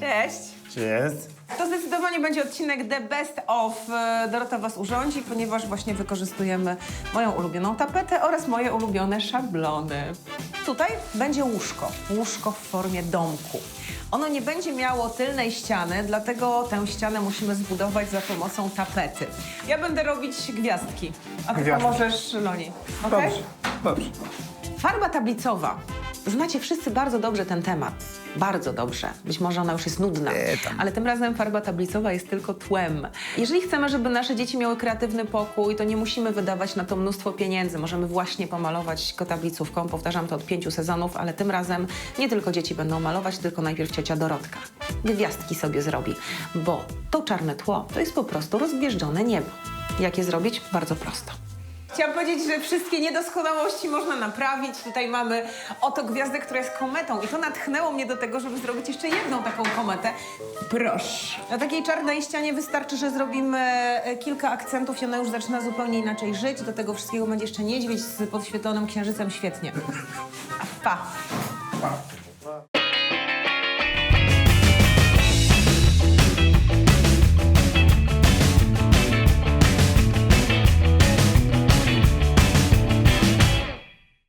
Cześć. Jest? To zdecydowanie będzie odcinek The Best of e, Dorota Was urządzi, ponieważ właśnie wykorzystujemy moją ulubioną tapetę oraz moje ulubione szablony. Tutaj będzie łóżko. Łóżko w formie domku. Ono nie będzie miało tylnej ściany, dlatego tę ścianę musimy zbudować za pomocą tapety. Ja będę robić gwiazdki, a ty Gwiazdki. pomożesz Loni. Okej? Dobrze, dobrze. Farba tablicowa. Znacie wszyscy bardzo dobrze ten temat. Bardzo dobrze. Być może ona już jest nudna, ale tym razem farba tablicowa jest tylko tłem. Jeżeli chcemy, żeby nasze dzieci miały kreatywny pokój, to nie musimy wydawać na to mnóstwo pieniędzy. Możemy właśnie pomalować go tablicówką. Powtarzam to od pięciu sezonów, ale tym razem nie tylko dzieci będą malować, tylko najpierw ciocia Dorotka. Gwiazdki sobie zrobi, bo to czarne tło to jest po prostu rozgwieżdżone niebo. Jak je zrobić? Bardzo prosto. Chciałam powiedzieć, że wszystkie niedoskonałości można naprawić. Tutaj mamy oto gwiazdę, która jest kometą i to natchnęło mnie do tego, żeby zrobić jeszcze jedną taką kometę. Proszę. Na takiej czarnej ścianie wystarczy, że zrobimy e, kilka akcentów i ona już zaczyna zupełnie inaczej żyć. Do tego wszystkiego będzie jeszcze niedźwiedź z podświetlonym księżycem. Świetnie. Pa.